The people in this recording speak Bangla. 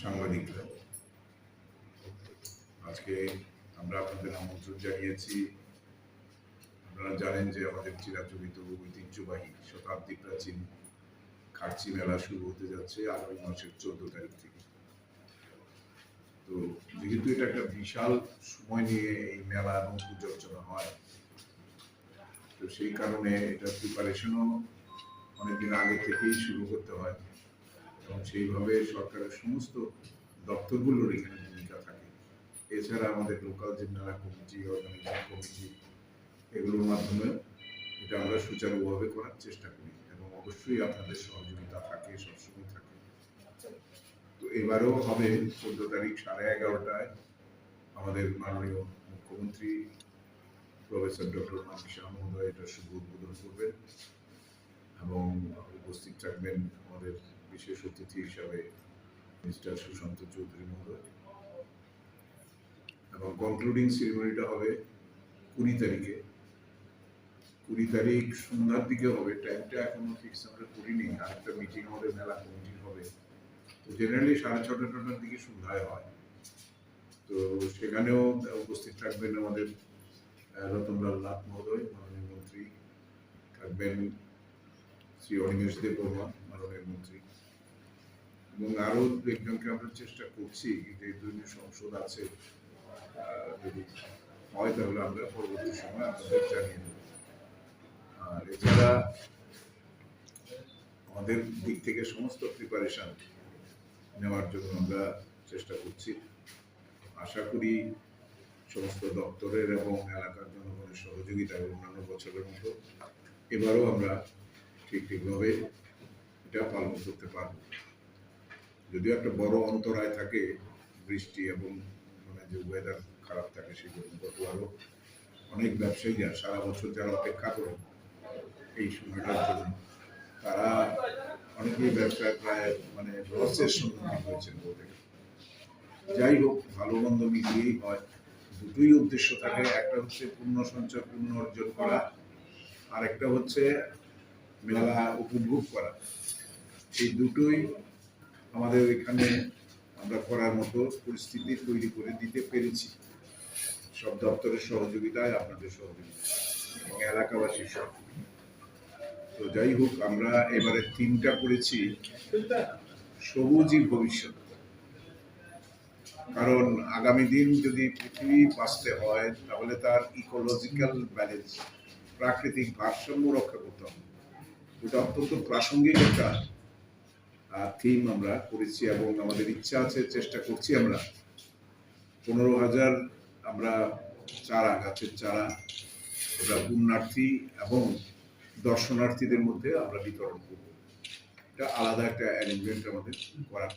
সাংবাদিকরা, আজকে আমরা আপনাদের আমন্ত্রণ জানিয়েছি। আপনারা জানেন যে আমাদের চিরাচরিত ঐতিহ্যবাহী শতাব্দী প্রাচীন খার্চি মেলা শুরু হতে যাচ্ছে আগামী মাসের চোদ্দ তারিখ থেকে। তো যেহেতু এটা একটা বিশাল সময় নিয়ে এই মেলা এবং পুজো হয় তো সেই কারণে এটা প্রিপারেশনও অনেকদিন আগে থেকেই শুরু করতে হয়। এবং সেইভাবে সরকারের সমস্ত দপ্তরগুলোর এখানে ভূমিকা থাকে। এছাড়া আমাদের লোকাল যে মেলা কমিটি অর্গানাইজিং কমিটি এগুলোর মাধ্যমে এটা আমরা সুচারুভাবে করার চেষ্টা করি এবং অবশ্যই আপনাদের সহযোগিতা থাকে, সবসময় থাকে। তো এবারেও হবে চোদ্দ তারিখ সাড়ে এগারোটায় আমাদের মাননীয় মুখ্যমন্ত্রী প্রফেসর ডক্টর মানিক শাহ মহোদয়, এটা শুভ উদ্বোধন করবেন এবং উপস্থিত থাকবেন আমাদের বিশেষ অতিথি হিসাবে মিস্টার সুশান্ত চৌধুরী মহোদয়। এবং কনক্লুডিং সেরিমনিটা হবে কুড়ি তারিখে। কুড়ি তারিখ সন্ধ্যার দিকে হবে টাইমটা এখনও ফিক্স আমরা করিনি, আরেকটা মিটিং আমাদের মেলা কমিটির হবে। তো জেনারেলি সাড়ে ছটা টটার দিকে সন্ধ্যায় হয়। তো সেখানেও উপস্থিত থাকবেন আমাদের রতনলাল নাথ মহোদয়, মাননীয় মন্ত্রী থাকবেন শ্রী অনিমেষ দেব বর্মা মাননীয় মন্ত্রী। এবং আরও দু একজনকে আমরা চেষ্টা করছি যে দুই সংসদ আছে যদি হয় তাহলে আমরা পরবর্তী সময় আপনাদের জানিয়ে দেব। আর এছাড়া আমাদের দিক থেকে সমস্ত প্রিপারেশন নেওয়ার জন্য আমরা চেষ্টা করছি। আশা করি সমস্ত দপ্তরের এবং এলাকার জনগণের সহযোগিতায় অন্যান্য বছরের মতো এবারও আমরা ঠিক ঠিকভাবে এটা পালন করতে পারব। যদিও একটা বড় অন্তরায় থাকে বৃষ্টি এবং মানে যে ওয়েদার খারাপ থাকে সেই জন্য গতবারও অনেক ব্যবসায়ীরা সারা বছর যারা অপেক্ষা করেন এই সময়টার জন্য, তারা অনেকেই ব্যবসায় প্রায় মানে লসের সম্মুখীন হয়েছেন বলে যাই হোক, ভালো মন্দ মিলিয়েই হয়। দুটোই উদ্দেশ্য থাকে। একটা হচ্ছে পূর্ণ সঞ্চয়, পূর্ণ অর্জন করা। আর একটা হচ্ছে মেলা উপভোগ করা। এই দুটোই আমাদের এখানে আমরা করার মতো পরিস্থিতি তৈরি করে দিতে পেরেছি। সব দপ্তরের সহযোগিতায় আপনাদের সহযোগিতা এবং এলাকাবাসীর সহযোগিতা তো যাই হোক, আমরা এবারে তিনটা করেছি সবুজই ভবিষ্যৎ। কারণ আগামী দিন যদি পৃথিবী বাঁচতে হয়, তাহলে তার ইকোলজিক্যাল ব্যালেন্স প্রাকৃতিক ভারসাম্য রক্ষা করতে হবে। এটা অত্যন্ত প্রাসঙ্গিক একটা থিম আমরা করেছি এবং আমাদের ইচ্ছা আছে, চেষ্টা করছি আমরা। পনেরো হাজার আমরা চারা, গাছের চারা ওটা পুণ্যার্থী এবং দর্শনার্থীদের মধ্যে আমরা বিতরণ করব। এটা আলাদা একটা অ্যারেঞ্জমেন্ট আমাদের করার